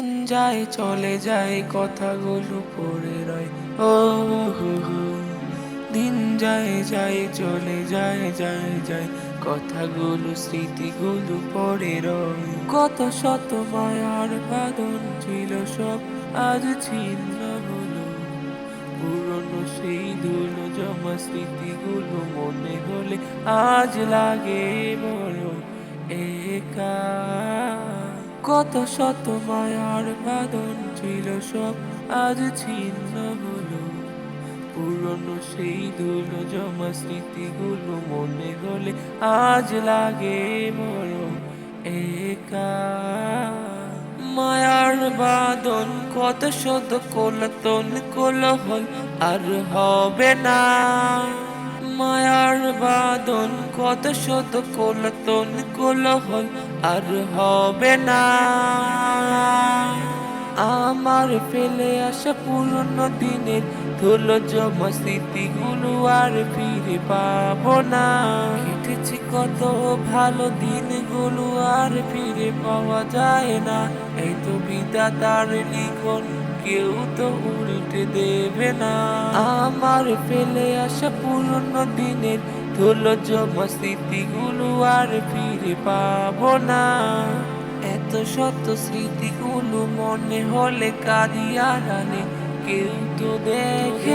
দিন যায়, চলে যায়, কথাগুলো পড়ে রয়। ও। দিন যায় যায়, চলে যায় যায় যায়, কথাগুলো, স্মৃতিগুলো পড়ে রয়। কত শত মায়ার বাদন ছিল সব, আজ ছিন্ন হলো। পুরনো সেই ধুলো জমা স্মৃতিগুলো মনে হলে আজ লাগে বড় একা কত শত মায়ার বাদন ছিল সব আজ ছিন্ন হলো। পুরনো সেই ধুলো জমা স্মৃতিগুলো মনে গলে আজ লাগে বড় একা। মায়ার বাদন কত শত কোলতন কোলহল আর হবে না। মায়ার বাদন কত শত কোলতন কোলহল আর হবে না। আমার ফেলে আসা পুরনো দিনের ধুলো জমা স্মৃতিগুলো আর ফিরে পাবো না। কেটেছে কত ভালো দিন দিনগুলো আর ফিরে পাওয়া যায় না। এই তো বিদাতার লিখন, কেউ তো উল্টে দেবে না। আমার ফেলে আসা পুরনো দিনের ধুলো জমা স্মৃতিগুলো আর ফিরে পাবো না। এত শত স্মৃতিগুলো মনে হলে কাঁদিয়া রানে কেউ তো দেখে